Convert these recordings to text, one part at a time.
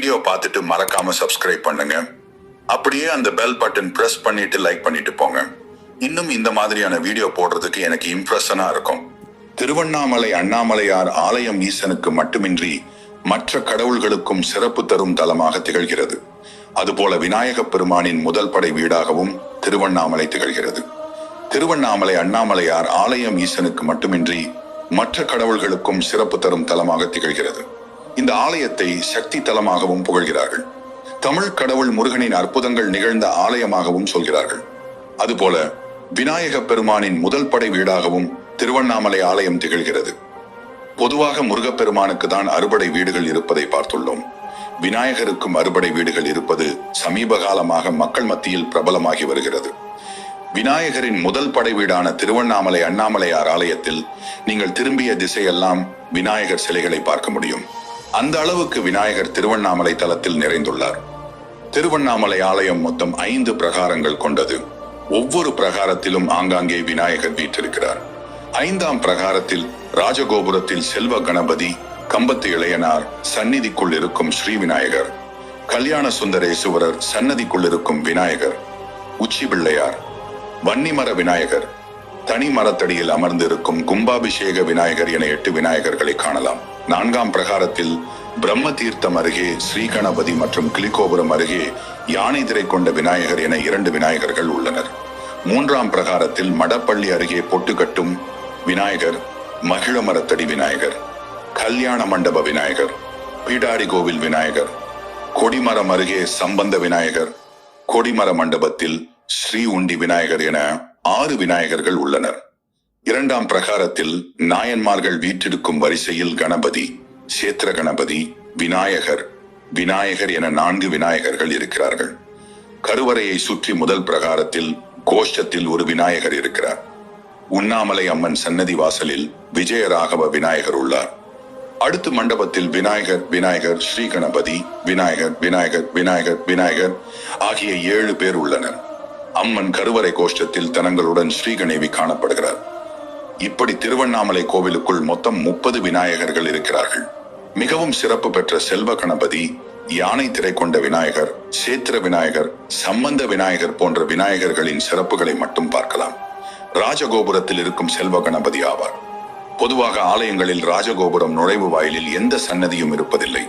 Video பார்த்துட்டு மறக்காம subscribe பண்ணுங்க. அப்படியே அந்த பெல் பட்டன் பிரஸ் பண்ணிட்டு லைக் பண்ணிட்டு போங்க. இன்னும் இந்த மாதிரியான வீடியோ போடுறதுக்கு எனக்கு இம்ப்ரெஷனா இருக்கும். திருவண்ணாமலை அண்ணாமலையார் ஆலயம் ஈசனுக்கு மட்டுமின்றி மற்ற கடவுள்களுக்கும் சிறப்பு தரும் தலமாக திகழ்கிறது. அதுபோல விநாயகப் பெருமானின் முதல் படை வீடாகவும் திருவண்ணாமலை திகழ்கிறது. திருவண்ணாமலை அண்ணாமலையார் ஆலயம் ஈசனுக்கு மட்டுமின்றி மற்ற கடவுள்களுக்கும் சிறப்பு தரும் தலமாக திகழ்கிறது. இந்த ஆலயத்தை சக்தி தலமாகவும் புகழ்கிறார்கள். தமிழ் கடவுள் முருகனின் அற்புதங்கள் நிகழ்ந்த ஆலயமாகவும் சொல்கிறார்கள். அதுபோல விநாயக பெருமானின் முதல் படை வீடாகவும் திருவண்ணாமலை ஆலயம் திகழ்கிறது. பொதுவாக முருகப்பெருமானுக்கு தான் அறுபடை வீடுகள் இருப்பதை பார்த்துள்ளோம். விநாயகருக்கும் அறுபடை வீடுகள் இருப்பது சமீப காலமாக மக்கள் மத்தியில் பிரபலமாகி வருகிறது. விநாயகரின் முதல் படை வீடான திருவண்ணாமலை அண்ணாமலையார் ஆலயத்தில் நீங்கள் திரும்பிய திசையெல்லாம் விநாயகர் சிலைகளை பார்க்க முடியும். அந்த அளவுக்கு விநாயகர் திருவண்ணாமலை தலத்தில் நிறைந்துள்ளார். திருவண்ணாமலை ஆலயம் மொத்தம் ஐந்து பிரகாரங்கள் கொண்டது. ஒவ்வொரு பிரகாரத்திலும் ஆங்காங்கே விநாயகர் வீற்றிருக்கிறார். ஐந்தாம் பிரகாரத்தில் ராஜகோபுரத்தில் செல்வ கணபதி கம்பத்து இளையனார் சந்நிதிக்குள் இருக்கும் ஸ்ரீ விநாயகர் கல்யாண சுந்தரேசுவரர் சன்னதிக்குள் இருக்கும் விநாயகர் உச்சி பிள்ளையார் வன்னிமர விநாயகர் தனி மரத்தடியில் அமர்ந்திருக்கும் கும்பாபிஷேக விநாயகர் என எட்டு விநாயகர்களை காணலாம். நான்காம் பிரகாரத்தில் பிரம்ம தீர்த்தம் அருகே ஸ்ரீகணபதி மற்றும் கிளிகோபுரம் அருகே யானை திரை கொண்ட விநாயகர் என இரண்டு விநாயகர்கள் உள்ளனர். மூன்றாம் பிரகாரத்தில் மடப்பள்ளி அருகே பொட்டுக்கட்டும் விநாயகர் மகிழ மரத்தடி விநாயகர் கல்யாண மண்டப விநாயகர் பீடாரி கோவில் விநாயகர் கொடிமரம் அருகே சம்பந்த விநாயகர் கொடிமர மண்டபத்தில் ஸ்ரீ உண்டி விநாயகர் என ஆறு விநாயகர்கள் உள்ளனர். இரண்டாம் பிரகாரத்தில் நாயன்மார்கள் வீற்றிருக்கும் வரிசையில் கணபதி சேத்திர கணபதி விநாயகர் விநாயகர் என நான்கு விநாயகர்கள் இருக்கிறார்கள். கருவறையை சுற்றி முதல் பிரகாரத்தில் கோஷ்டத்தில் ஒரு விநாயகர் இருக்கிறார். உண்ணாமலை அம்மன் சன்னதி வாசலில் விஜயராகவ விநாயகர் உள்ளார். அடுத்து மண்டபத்தில் விநாயகர் விநாயகர் ஸ்ரீ கணபதி விநாயகர் விநாயகர் விநாயகர் விநாயகர் ஆகிய ஏழு பேர் உள்ளனர். அம்மன் கருவறை கோஷ்டத்தில் தனங்களுடன் ஸ்ரீகணேவி காணப்படுகிறார். இப்படி திருவண்ணாமலை கோவிலுக்குள் மொத்தம் முப்பது விநாயகர்கள் இருக்கிறார்கள். மிகவும் சிறப்பு பெற்ற செல்வ கணபதி யானை திரை கொண்ட விநாயகர் சேத்திர விநாயகர் சம்பந்த விநாயகர் போன்ற விநாயகர்களின் சிறப்புகளை மட்டும் பார்க்கலாம். ராஜகோபுரத்தில் இருக்கும் செல்வ கணபதி ஆவார். பொதுவாக ஆலயங்களில் ராஜகோபுரம் நுழைவு வாயிலில் எந்த சன்னதியும் இருப்பதில்லை.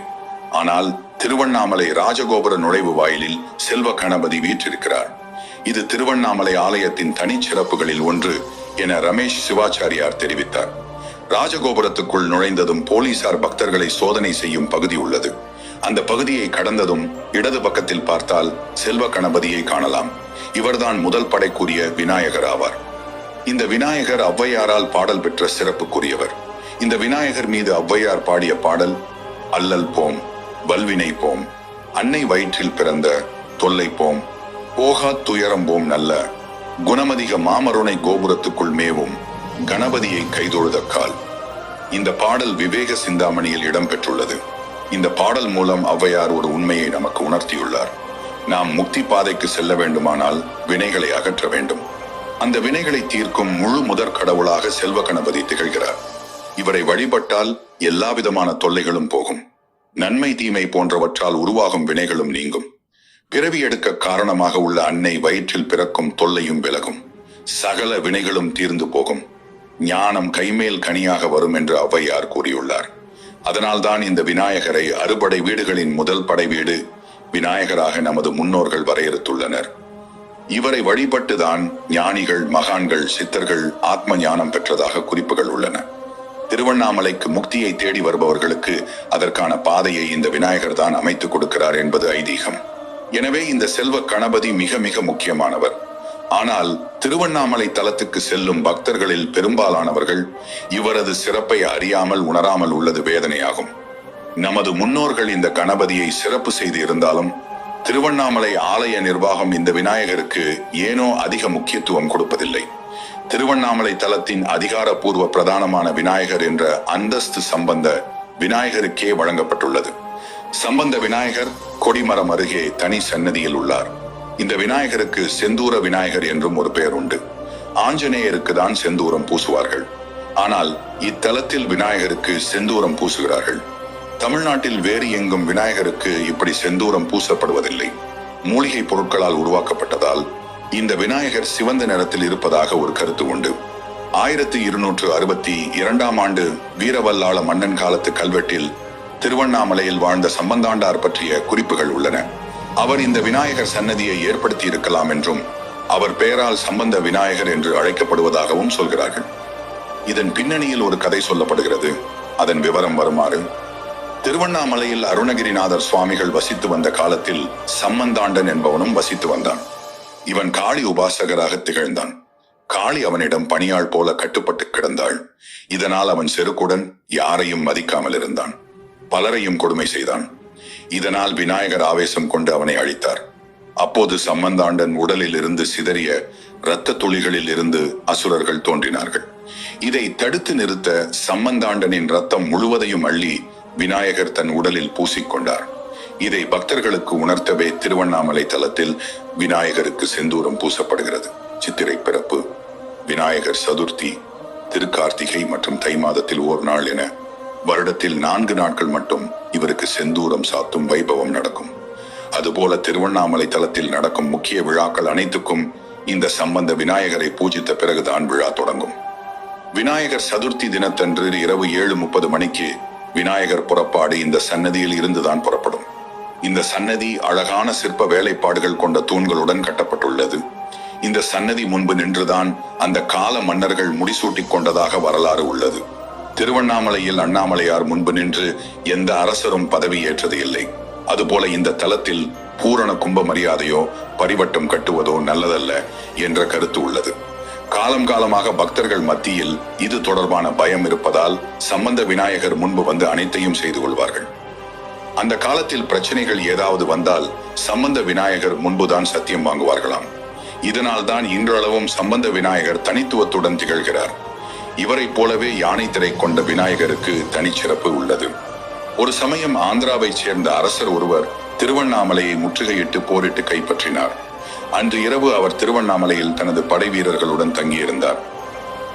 ஆனால் திருவண்ணாமலை ராஜகோபுர நுழைவு வாயிலில் செல்வ கணபதி வீற்றிருக்கிறார். இது திருவண்ணாமலை ஆலயத்தின் தனிச்சிறப்புகளில் ஒன்று என ரமேஷ் சிவாச்சாரியார் தெரிவித்தார். ராஜகோபுரத்துக்குள் நுழைந்ததும் போலீசார் பக்தர்களை சோதனை செய்யும் பகுதி உள்ளது. அந்த பகுதியை கடந்ததும் இடது பக்கத்தில் பார்த்தால் செல்வ கணபதியை காணலாம். இவர்தான் முதல் படைக்குரிய விநாயகர் ஆவார். இந்த விநாயகர் ஔவையாரால் பாடல் பெற்ற சிறப்புக்குரியவர். இந்த விநாயகர் மீது ஔவையார் பாடிய பாடல் அல்லல் போம் வல்வினை போம் அன்னை வயிற்றில் பிறந்த தொல்லை போம் போகா துயரம் போம் நல்ல குணமதிக மாமருணை கோபுரத்துக்குள் மேவும் கணபதியை கைதொழுதக்கால் இந்த பாடல் விவேக சிந்தாமணியில் இடம்பெற்றுள்ளது. இந்த பாடல் மூலம் ஔவையார் ஒரு உண்மையை நமக்கு உணர்த்தியுள்ளார். நாம் முக்தி பாதைக்கு செல்ல வேண்டுமானால் வினைகளை அகற்ற வேண்டும். அந்த வினைகளை தீர்க்கும் முழு முதற் கடவுளாக செல்வ கணபதி திகழ்கிறார். இவரை வழிபட்டால் எல்லா விதமான தொல்லைகளும் போகும். நன்மை தீமை போன்றவற்றால் உருவாகும் வினைகளும் நீங்கும். பிறவி எடுக்க காரணமாக உள்ள அன்னை வயிற்றில் பிறக்கும் தொல்லையும் விலகும். சகல வினைகளும் தீர்ந்து போகும். ஞானம் கைமேல் கனியாக வரும் என்று ஔவையார் கூறியுள்ளார். அதனால்தான் இந்த விநாயகரை அறுபடை வீடுகளின் முதல் படை வீடு விநாயகராக நமது முன்னோர்கள் வரையறுத்துள்ளனர். இவரை வழிபட்டுதான் ஞானிகள் மகான்கள் சித்தர்கள் ஆத்ம ஞானம் பெற்றதாக குறிப்புகள் உள்ளன. திருவண்ணாமலைக்கு முக்தியை தேடி வருபவர்களுக்கு அதற்கான பாதையை இந்த விநாயகர் தான் அமைத்துக் கொடுக்கிறார் என்பது ஐதீகம். எனவே இந்த செல்வ கணபதி மிக மிக முக்கியமானவர். ஆனால் திருவண்ணாமலை தலத்துக்கு செல்லும் பக்தர்களில் பெரும்பாலானவர்கள் இவரது சிறப்பை அறியாமல் உணராமல் உள்ளது வேதனையாகும். நமது முன்னோர்கள் இந்த கணபதியை சிறப்பு செய்து இருந்தாலும் திருவண்ணாமலை ஆலய நிர்வாகம் இந்த விநாயகருக்கு ஏனோ அதிக முக்கியத்துவம் கொடுப்பதில்லை. திருவண்ணாமலை தலத்தின் அதிகாரப்பூர்வ பிரதானமான விநாயகர் என்ற அந்தஸ்து சம்பந்த விநாயகருக்கே வழங்கப்பட்டுள்ளது. சம்பந்த விநாயகர் கொடிமரம் அருகே தனி சன்னதியில் உள்ளார். இந்த விநாயகருக்கு செந்தூர விநாயகர் என்றும் ஒரு பெயர் உண்டு. ஆஞ்சநேயருக்கு தான் செந்தூரம் பூசுவார்கள். ஆனால் இத்தலத்தில் விநாயகருக்கு செந்தூரம் பூசுகிறார்கள். தமிழ்நாட்டில் வேறு எங்கும் விநாயகருக்கு இப்படி செந்தூரம் பூசப்படுவதில்லை. மூலிகை பொருட்களால் உருவாக்கப்பட்டதால் இந்த விநாயகர் சிவந்த நிறத்தில் இருப்பதாக ஒரு கருத்து உண்டு. ஆயிரத்தி இருநூற்று அறுபத்தி இரண்டாம் ஆண்டு வீரவல்லாள மன்னன் காலத்து கல்வெட்டில் திருவண்ணாமலையில் வாழ்ந்த சம்பந்தாண்டார் பற்றிய குறிப்புகள் உள்ளன. அவர் இந்த விநாயகர் சன்னதியை ஏற்படுத்தி இருக்கலாம் என்றும் அவர் பெயரால் சம்பந்த விநாயகர் என்று அழைக்கப்படுவதாகவும் சொல்கிறார்கள். இதன் பின்னணியில் ஒரு கதை சொல்லப்படுகிறது. அதன் விவரம் வருமாறு. திருவண்ணாமலையில் அருணகிரிநாதர் சுவாமிகள் வசித்து வந்த காலத்தில் சம்பந்தாண்டன் என்பவனும் வசித்து வந்தான். இவன் காளி உபாசகராக திகழ்ந்தான். காளி அவனிடம் பணியாள் போல கட்டுப்பட்டு கிடந்தாள். இதனால் அவன் செருக்குடன் யாரையும் மதிக்காமல் இருந்தான். பலரையும் கொடுமை செய்தான். இதனால் விநாயகர் ஆவேசம் கொண்டு அவனை அழித்தார். அப்போது சம்பந்தாண்டன் உடலில் இருந்து சிதறிய இரத்த துளிகளில் இருந்து அசுரர்கள் தோன்றினார்கள். இதை தடுத்து நிறுத்த சம்பந்தாண்டனின் ரத்தம் முழுவதையும் அள்ளி விநாயகர் தன் உடலில் பூசிக்கொண்டார். இதை பக்தர்களுக்கு உணர்த்தவே திருவண்ணாமலை தலத்தில் விநாயகருக்கு செந்தூரம் பூசப்படுகிறது. சித்திரை பிறப்பு விநாயகர் சதுர்த்தி திருக்கார்த்திகை மற்றும் தை மாதத்தில் ஓர் நாள் என வருடத்தில் நான்கு நாட்கள் மட்டும் இவருக்கு செந்தூரம் சாத்தும் வைபவம் நடக்கும். அதுபோல திருவண்ணாமலை தலத்தில் நடக்கும் முக்கிய விழாக்கள் அனைத்துக்கும் இந்த சம்பந்த விநாயகரை பூஜித்த பிறகுதான் விழா தொடங்கும். விநாயகர் சதுர்த்தி தினத்தன்று இரவு ஏழு முப்பது மணிக்கு விநாயகர் புறப்பாடு இந்த சன்னதியில் இருந்துதான் புறப்படும். இந்த சன்னதி அழகான சிற்ப வேலைப்பாடுகள் கொண்ட தூண்களுடன் கட்டப்பட்டுள்ளது. இந்த சன்னதி முன்பு நின்றுதான் அந்த கால மன்னர்கள் முடிசூட்டிக் கொண்டதாக வரலாறு உள்ளது. திருவண்ணாமலையில் அண்ணாமலையார் முன்பு நின்று எந்த அரசரும் பதவியேற்றது இல்லை. அதுபோல இந்த தலத்தில் பூரண கும்ப மரியாதையோ பரிவட்டம் கட்டுவதோ நல்லதல்ல என்ற கருத்து உள்ளது. காலம் காலமாக பக்தர்கள் மத்தியில் இது தொடர்பான பயம் இருப்பதால் சம்பந்த விநாயகர் முன்பு வந்து அனைத்தையும் செய்து கொள்வார்கள். அந்த காலத்தில் பிரச்சனைகள் ஏதாவது வந்தால் சம்பந்த விநாயகர் முன்புதான் சத்தியம் வாங்குவார்களாம். இதனால் தான் இன்றளவும் சம்பந்த விநாயகர் தனித்துவத்துடன் திகழ்கிறார். இவரைப் போலவே யானை திரை கொண்ட விநாயகருக்கு தனிச்சிறப்பு உள்ளது. ஒரு சமயம் ஆந்திராவைச் சேர்ந்த அரசர் ஒருவர் திருவண்ணாமலையை முற்றுகையிட்டு போரிட்டு கைப்பற்றினார். அன்று இரவு அவர் திருவண்ணாமலையில் தனது படை வீரர்களுடன் தங்கியிருந்தார்.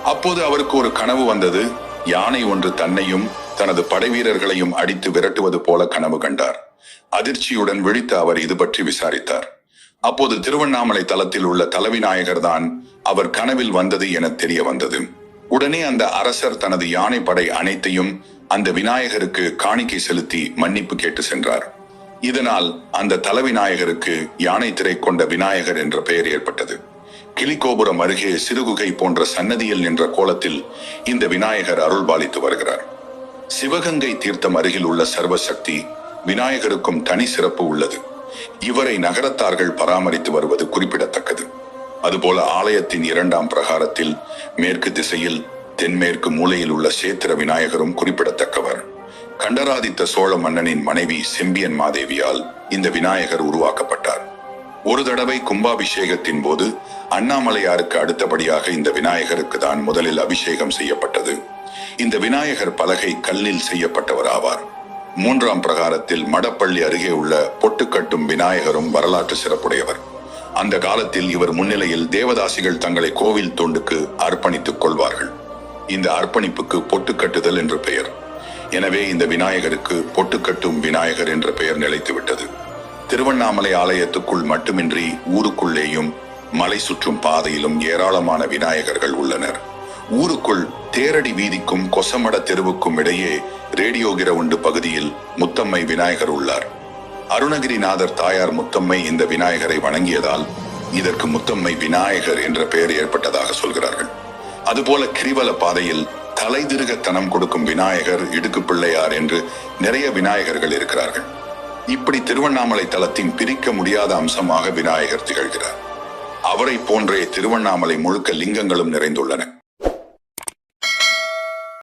அப்போது அவருக்கு ஒரு கனவு வந்தது. யானை ஒன்று தன்னையும் தனது படை வீரர்களையும் அடித்து விரட்டுவது போல கனவு கண்டார். அதிர்ச்சியுடன் விழித்த அவர் இது பற்றி விசாரித்தார். அப்போது திருவண்ணாமலை தலத்தில் உள்ள தலைவிநாயகர் தான் அவர் கனவில் வந்தது என தெரிய வந்தது. உடனே அந்த அரசர் தனது யானை படை அனைத்தையும் அந்த விநாயகருக்கு காணிக்கை செலுத்தி மன்னிப்பு கேட்டு சென்றார். இதனால் அந்த தலவிநாயகருக்கு யானை திரை கொண்ட விநாயகர் என்ற பெயர் ஏற்பட்டது. கிளிகோபுரம் அருகே சிறுகுகை போன்ற சன்னதியில் நின்ற கோலத்தில் இந்த விநாயகர் அருள்பாலித்து வருகிறார். சிவகங்கை தீர்த்தம் அருகில் உள்ள சர்வசக்தி விநாயகருக்கும் தனி சிறப்பு உள்ளது. இவரை நகரத்தார்கள் பராமரித்து வருவது குறிப்பிடத்தக்கது. அதுபோல ஆலயத்தின் இரண்டாம் பிரகாரத்தில் மேற்கு திசையில் தென்மேற்கு மூலையில் உள்ள சேத்திர விநாயகரும் குறிப்பிடத்தக்கவர். கண்டராதித்த சோழ மன்னனின் மனைவி செம்பியன் மாதேவியால் இந்த விநாயகர் உருவாக்கப்பட்டார். ஒரு தடவை கும்பாபிஷேகத்தின் போது அண்ணாமலையாருக்கு அடுத்தபடியாக இந்த விநாயகருக்கு தான் முதலில் அபிஷேகம் செய்யப்பட்டது. இந்த விநாயகர் பலகை கல்லில் செய்யப்பட்டவர் ஆவார். மூன்றாம் பிரகாரத்தில் மடப்பள்ளி அருகே உள்ள பொட்டுக்கட்டும் விநாயகரும் வரலாற்று சிறப்புடையவர். அந்த காலத்தில் இவர் முன்னிலையில் தேவதாசிகள் தங்களை கோவில் தொண்டுக்கு அர்ப்பணித்துக் கொள்வார்கள். இந்த அர்ப்பணிப்புக்கு பொட்டு கட்டுதல் என்று பெயர். எனவே இந்த விநாயகருக்கு பொட்டுக்கட்டும் விநாயகர் என்ற பெயர் நிலைத்துவிட்டது. திருவண்ணாமலை ஆலயத்துக்குள் மட்டுமின்றி ஊருக்குள்ளேயும் மலை சுற்றும் பாதையிலும் ஏராளமான விநாயகர்கள் உள்ளனர். ஊருக்குள் தேரடி வீதிக்கும் கொசமட தெருவுக்கும் இடையே ரேடியோ கிரவுண்டு பகுதியில் முத்தம்மை விநாயகர் உள்ளார். அருணகிரிநாதர் தாயார் முத்தம்மை இந்த விநாயகரை வணங்கியதால் இதற்கு முத்தம்மை விநாயகர் என்ற பெயர் ஏற்பட்டதாக சொல்கிறார்கள். அதுபோல கிரிவல பாதையில் தலை தனம் கொடுக்கும் விநாயகர் இடுக்கு பிள்ளையார் என்று நிறைய விநாயகர்கள் இருக்கிறார்கள். இப்படி திருவண்ணாமலை தலத்தின் பிரிக்க முடியாத அம்சமாக விநாயகர் திகழ்கிறார். அவரை போன்றே திருவண்ணாமலை முழுக்க லிங்கங்களும் நிறைந்துள்ளன.